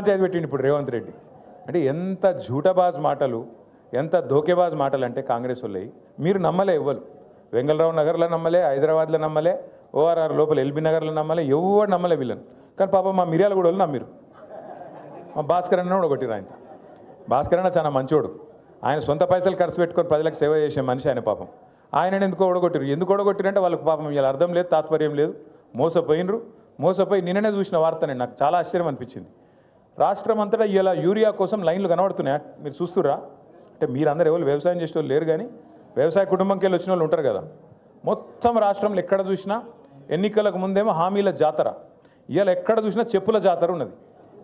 పంచాయతీ పెట్టింది ఇప్పుడు రేవంత్ రెడ్డి. అంటే ఎంత జూటబాజ్ మాటలు ఎంత ధోకేబాజ్ మాటలు అంటే కాంగ్రెస్ వాళ్ళవి మీరు నమ్మలే ఇవ్వరు వెంగళరావు నగర్లో నమ్మలే హైదరాబాద్లో నమ్మలే ఓఆర్ఆర్ లోపల ఎల్బీ నగర్లో నమ్మలే ఎవరు నమ్మలే వీళ్ళని. కానీ పాపం మా మిర్యాల కూడా నమ్మిరు. మా భాస్కర్ అన్న కూడా కొట్టిరు ఆయన భాస్కర్ అన్న చాలా మంచోడు. ఆయన సొంత పైసలు ఖర్చు పెట్టుకొని ప్రజలకు సేవ చేసే మనిషి ఆయన పాపం. ఆయన ఎందుకు ఓడగొట్టిరు ఎందుకు ఓడగొట్టిరంటే వాళ్ళకి పాపం వీళ్ళ అర్థం లేదు తాత్పర్యం లేదు. మోసపోయినరు. మోసపోయి నిన్ననే చూసిన వార్త నాకు చాలా ఆశ్చర్యం అనిపించింది. రాష్ట్రం అంతటా ఇలా యూరియా కోసం లైన్లు కనబడుతున్నాయా? మీరు చూస్తురా అంటే మీరందరూ ఎవరు వ్యవసాయం చేసే వాళ్ళు లేరు కానీ వ్యవసాయ కుటుంబంకి వెళ్ళి వచ్చిన వాళ్ళు ఉంటారు కదా. మొత్తం రాష్ట్రంలో ఎక్కడ చూసినా ఎన్నికలకు ముందేమో హామీల జాతర. ఇవాళ ఎక్కడ చూసినా చెప్పుల జాతర ఉన్నది.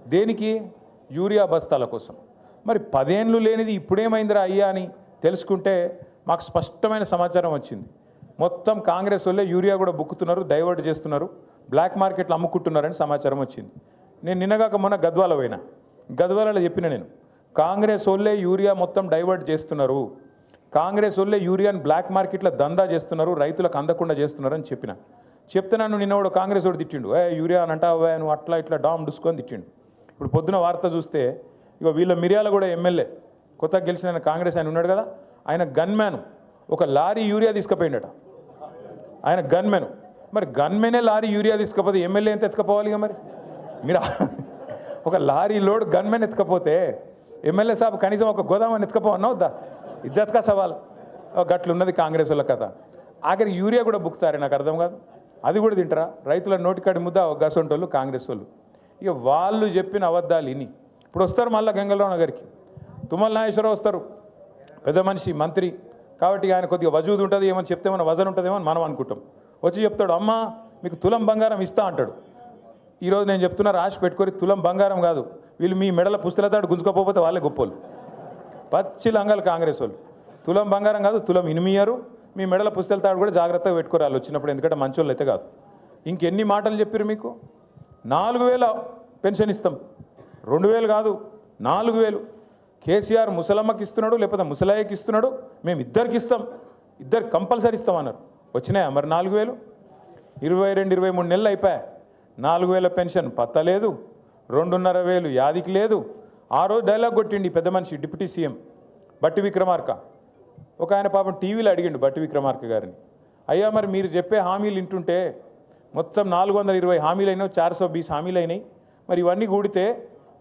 దేనికి? యూరియా బస్తాల కోసం. మరి పదేళ్ళు లేనిది ఇప్పుడేమైందిరా అయ్యా అని తెలుసుకుంటే మాకు స్పష్టమైన సమాచారం వచ్చింది. మొత్తం కాంగ్రెస్ వాళ్ళే యూరియా కూడా బుక్కుతున్నారు డైవర్ట్ చేస్తున్నారు బ్లాక్ మార్కెట్లో అమ్ముకుంటున్నారని సమాచారం వచ్చింది. నేను నిన్నగాక మొన్న గద్వాల పోయినా. గద్వాలలో చెప్పిన నేను కాంగ్రెస్ వాళ్ళే యూరియా మొత్తం డైవర్ట్ చేస్తున్నారు. కాంగ్రెస్ వాళ్ళే యూరియాని బ్లాక్ మార్కెట్లో దందా చేస్తున్నారు రైతులకు అందకుండా చేస్తున్నారు అని చెప్పిన. చెప్తే నన్ను నిన్న కూడా కాంగ్రెస్ వాడు తిట్టిండు. ఏ యూరియా అని అంటావా? నువ్వు అట్లా ఇట్లా డామ్ డుసుకొని తిట్టిండు. ఇప్పుడు పొద్దున వార్త చూస్తే ఇక వీళ్ళ మిర్యాల కూడా ఎమ్మెల్యే కొత్తగా గెలిచిన ఆయన కాంగ్రెస్ ఆయన ఉన్నాడు కదా ఆయన గన్మ్యాన్ ఒక లారీ యూరియా తీసుకుపోయిండట. ఆయన గన్మెన్ మరి గన్మెనే లారీ యూరియా తీసుకపోతే ఎమ్మెల్యే ఎంత ఎత్తుకపోవాలి ఇక మరి? మీరు? ఒక లారీ లోడ్ గన్మెన్ ఎత్తుకపోతే ఎమ్మెల్యే సాబ్ కనీసం ఒక గోదామని ఎత్తుకపోవన్నా వద్దా? ఇజ్జత్కా సవాల్. ఓ గట్లున్నది కాంగ్రెస్ వాళ్ళ కథ. ఆఖరి యూరియా కూడా బుక్తారే నాకు అర్థం కాదు. అది కూడా తింటారా? రైతుల నోటికాడి ముద్ద గసంటోళ్ళు కాంగ్రెస్ వాళ్ళు. ఇక వాళ్ళు చెప్పిన అబద్ధాలు ఇని ఇప్పుడు వస్తారు మళ్ళీ గంగలరావు గారికి తుమ్మల నాగేశ్వరరావు వస్తారు. పెద్ద మనిషి మంత్రి. కాబట్టి ఆయన కొద్దిగా వజూది ఉంటుంది ఏమని చెప్తే మన వజన్ ఉంటుందేమో అని మనం అనుకుంటాం. వచ్చి చెప్తాడు అమ్మ మీకు తులం బంగారం ఇస్తా అంటాడు. ఈరోజు నేను చెప్తున్నా రాసి పెట్టుకొని తులం బంగారం కాదు. వీళ్ళు మీ మెడల పుస్తలతాడు గుంజుకోకపోతే వాళ్ళే గొప్పోళ్ళు పచ్చి లంగాలు కాంగ్రెస్ వాళ్ళు. తులం బంగారం కాదు తులం ఇనిమియరు. మీ మెడల పుస్తలతాడు కూడా జాగ్రత్తగా పెట్టుకోరాలి వచ్చినప్పుడు ఎందుకంటే మంచోళ్ళు అయితే కాదు. ఇంకెన్ని మాటలు చెప్పారు మీకు? నాలుగు వేల పెన్షన్ ఇస్తాం. రెండు వేలు కాదు నాలుగు వేలు. కేసీఆర్ ముసలమ్మకి ఇస్తున్నాడు లేకపోతే ముసలయ్యకి ఇస్తున్నాడు మేము ఇద్దరికి ఇస్తాం. ఇద్దరు కంపల్సరీ ఇస్తామన్నారు వచ్చినాయా మరి నాలుగు వేలు? ఇరవై రెండు ఇరవై మూడు నెలలు అయిపోయా నాలుగు వేల పెన్షన్ పత్తలేదు రెండున్నర వేలు యాదికి లేదు. ఆ రోజు డైలాగ్ కొట్టిండి పెద్ద మనిషి డిప్యూటీ సీఎం బట్టి విక్రమార్క. ఒక ఆయన పాపం టీవీలో అడిగిండు బట్టి విక్రమార్క గారిని. అయ్యా మరి మీరు చెప్పే హామీలు వింటుంటే మొత్తం నాలుగు వందల ఇరవై హామీలు అయినాయి చార్ సో బీస్ హామీలు అయినాయి మరి ఇవన్నీ కూడితే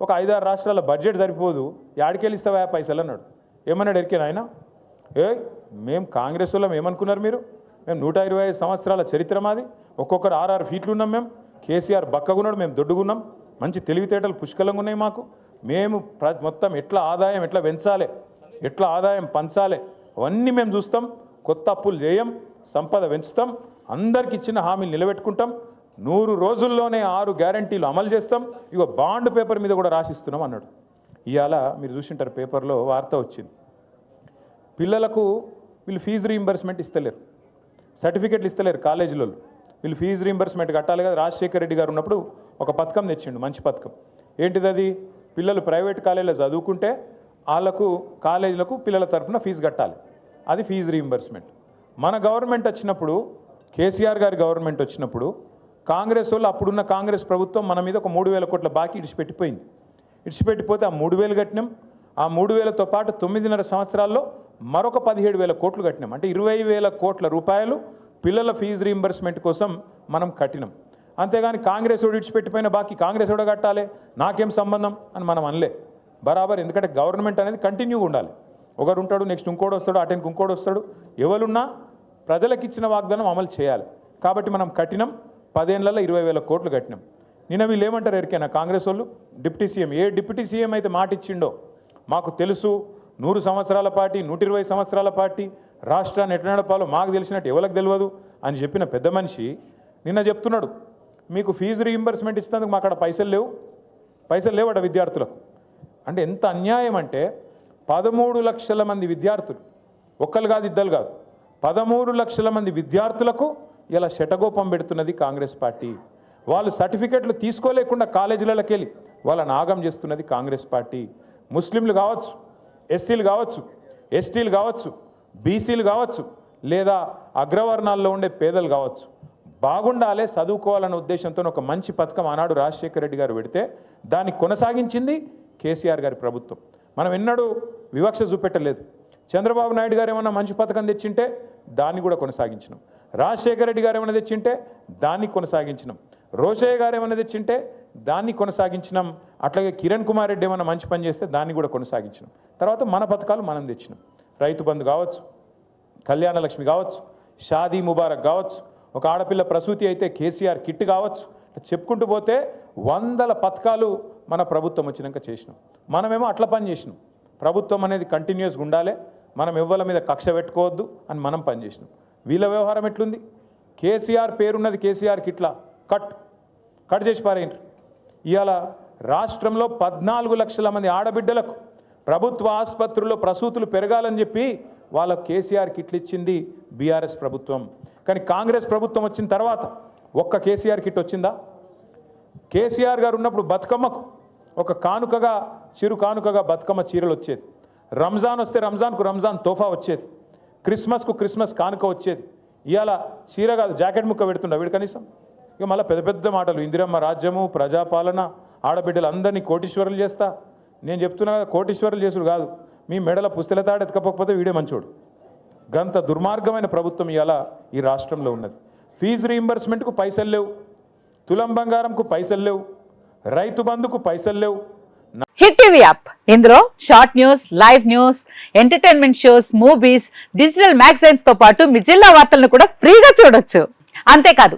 ఒక ఐదారు రాష్ట్రాల బడ్జెట్ సరిపోదు. యాడికెళ్ళి పైసలు అన్నాడు. ఏమన్నాడు ఎరికేనా ఆయన ఏ మేము కాంగ్రెస్ వాళ్ళం ఏమనుకున్నారు మీరు? మేము నూట ఇరవై ఐదు సంవత్సరాల చరిత్ర మాది. ఒక్కొక్కరు ఆరు ఫీట్లు ఉన్నాం మేము కేసీఆర్ బక్కగున్నాడు మేము దొడ్డుగున్నాం. మంచి తెలివితేటలు పుష్కలంగా ఉన్నాయి మాకు. మేము ప్ర మొత్తం ఎట్లా ఆదాయం ఎట్లా పెంచాలి ఎట్లా ఆదాయం పంచాలి అవన్నీ మేము చూస్తాం. కొత్త అప్పులు చేయం సంపద పెంచుతాం. అందరికి ఇచ్చిన హామీలు నిలబెట్టుకుంటాం. నూరు రోజుల్లోనే ఆరు గ్యారంటీలు అమలు చేస్తాం. ఇగో బాండ్ పేపర్ మీద కూడా రాసిస్తున్నాం అన్నాడు. ఇవాళ మీరు చూసింటారు పేపర్లో వార్త వచ్చింది. పిల్లలకు వీళ్ళు ఫీజు రీయింబర్స్మెంట్ ఇస్తలేరు. సర్టిఫికెట్లు ఇస్తలేరు కాలేజీలో వీళ్ళు ఫీజు రీంబర్స్మెంట్ కట్టాలి కదా. రాజశేఖర రెడ్డి గారు ఉన్నప్పుడు ఒక పథకం తెచ్చిండు మంచి పథకం. ఏంటిది అది? పిల్లలు ప్రైవేట్ కాలేజీలో చదువుకుంటే వాళ్ళకు కాలేజీలకు పిల్లల తరఫున ఫీజు కట్టాలి. అది ఫీజు రీయింబర్స్మెంట్ మన గవర్నమెంట్ వచ్చినప్పుడు కేసీఆర్ గారి గవర్నమెంట్ వచ్చినప్పుడు కాంగ్రెస్ వాళ్ళు అప్పుడున్న కాంగ్రెస్ ప్రభుత్వం మన మీద ఒక మూడు వేల కోట్ల బాకీ ఇడిచిపెట్టిపోయింది. ఇడిచిపెట్టిపోతే ఆ మూడు వేలు కట్టినాం. ఆ మూడు వేలతో పాటు తొమ్మిదిన్నర సంవత్సరాల్లో మరొక పదిహేడు వేల కోట్లు కట్టినాం. అంటే ఇరవై వేల కోట్ల రూపాయలు పిల్లల ఫీజు రీయింబర్స్మెంట్ కోసం మనం కట్టినాం అంతేగాని కాంగ్రెస్ వాడు ఇడిచిపెట్టిపోయిన బాకీ కాంగ్రెస్ కూడా కట్టాలి. నాకేం సంబంధం అని మనం అనలే. బరాబర్ ఎందుకంటే గవర్నమెంట్ అనేది కంటిన్యూగా ఉండాలి. ఒకరు ఉంటాడు నెక్స్ట్ ఇంకోటి వస్తాడు అటెండ్కి ఇంకోటి వస్తాడు. ఎవరున్నా ప్రజలకు ఇచ్చిన వాగ్దానం అమలు చేయాలి. కాబట్టి మనం కట్టినాం పదేళ్ళలో ఇరవై వేల కోట్లు కట్టినాం. నిన్న వీళ్ళు ఏమంటారు ఎరికైనా? కాంగ్రెస్ వాళ్ళు డిప్యూటీ సీఎం. ఏ డిప్యూటీ సీఎం అయితే మాట ఇచ్చిండో మాకు తెలుసు నూరు సంవత్సరాల పార్టీ నూట ఇరవై సంవత్సరాల పార్టీ రాష్ట్రాన్ని ఎట్లా నడపాలో మాకు తెలిసినట్టు ఎవరికి తెలియదు అని చెప్పిన పెద్ద మనిషి నిన్న చెప్తున్నాడు మీకు ఫీజు రీయింబర్స్మెంట్ ఇచ్చినందుకు మా అక్కడ పైసలు లేవు. పైసలు లేవట విద్యార్థులకు. అంటే ఎంత అన్యాయం అంటే పదమూడు లక్షల మంది విద్యార్థులు ఒక్కరు కాదు ఇద్దరు కాదు పదమూడు లక్షల మంది విద్యార్థులకు ఇలా శటగోపం పెడుతున్నది కాంగ్రెస్ పార్టీ. వాళ్ళు సర్టిఫికెట్లు తీసుకోలేకుండా కాలేజీలకి వెళ్ళి వాళ్ళని ఆగం చేస్తున్నది కాంగ్రెస్ పార్టీ. ముస్లింలు కావచ్చు ఎస్సీలు కావచ్చు ఎస్టీలు కావచ్చు బీసీలు కావచ్చు లేదా అగ్రవర్ణాల్లో ఉండే పేదలు కావచ్చు. బాగుండాలి చదువుకోవాలన్న ఉద్దేశంతో ఒక మంచి పథకం ఆనాడు రాజశేఖర రెడ్డి గారు పెడితే దాన్ని కొనసాగించింది కేసీఆర్ గారి ప్రభుత్వం. మనం ఎన్నడూ వివక్ష చూపెట్టలేదు. చంద్రబాబు నాయుడు గారు ఏమన్నా మంచి పథకం తెచ్చింటే దాన్ని కూడా కొనసాగించినాం. రాజశేఖర రెడ్డి గారు ఏమైనా తెచ్చింటే దాన్ని కొనసాగించినాం. రోషయ్య గారు ఏమైనా తెచ్చింటే దాన్ని కొనసాగించినాం. అట్లాగే కిరణ్ కుమార్ రెడ్డి ఏమైనా మంచి పని చేస్తే దాన్ని కూడా కొనసాగించినాం. తర్వాత మన పథకాలు మనం తెచ్చినాం. రైతు బంధు కావచ్చు కళ్యాణ లక్ష్మి కావచ్చు షాదీ ముబారక్ కావచ్చు ఒక ఆడపిల్ల ప్రసూతి అయితే కేసీఆర్ కిట్ కావచ్చు చెప్పుకుంటూ పోతే వందల పథకాలు మన ప్రభుత్వం వచ్చినాక చేసినాం. మనమేమో అట్ల పని చేసినాం. ప్రభుత్వం అనేది కంటిన్యూస్గా ఉండాలి మనం ఎవ్వల మీద కక్ష పెట్టుకోవద్దు అని మనం పని చేసినాం. వీళ్ళ వ్యవహారం ఎట్లుంది? కేసీఆర్ పేరున్నది కేసీఆర్ కిట్లా. కట్. కట్ చేసి పారేయండి. ఇవాళ రాష్ట్రంలో పద్నాలుగు లక్షల మంది ఆడబిడ్డలకు ప్రభుత్వ ఆసుపత్రుల్లో ప్రసూతులు పెరగాలని చెప్పి వాళ్ళకు కేసీఆర్ కిట్లు ఇచ్చింది బీఆర్ఎస్ ప్రభుత్వం. కానీ కాంగ్రెస్ ప్రభుత్వం వచ్చిన తర్వాత ఒక్క కేసీఆర్ కిట్ వచ్చిందా? కేసీఆర్ గారు ఉన్నప్పుడు బతుకమ్మకు ఒక కానుకగా చిరు కానుకగా బతుకమ్మ చీరలు వచ్చేది. రంజాన్ వస్తే రంజాన్కు రంజాన్ తోఫా వచ్చేది. క్రిస్మస్కు క్రిస్మస్ కానుక వచ్చేది. ఇవాళ చీర కాదు జాకెట్ ముక్క పెడుతుండ వీడు కనీసం. ఇక మళ్ళీ పెద్ద పెద్ద మాటలు ఇందిరమ్మ రాజ్యము ప్రజాపాలన ఆడబిడ్డలు అందరినీ కోటీశ్వరులు చేస్తా. నేను చెప్తున్నా కదా కోటీశ్వరులు చేసుడు కాదు. మీ మెడల పుస్తల తాడు ఎత్తుకపోతే వీడే మంచోడు. గంత దుర్మార్గమైన ప్రభుత్వం ఇవాళ ఈ రాష్ట్రంలో ఉన్నది. ఫీజు రీయింబర్స్మెంట్కు పైసలు లేవు. తులం బంగారంకు పైసలు లేవు. రైతు బంధుకు పైసలు లేవు. Hit TV app. ఇందులో short news live news entertainment shows movies digital మ్యాగజైన్స్తో పాటు మీ జిల్లా వార్తలను కూడా ఫ్రీగా చూడొచ్చు. అంతేకాదు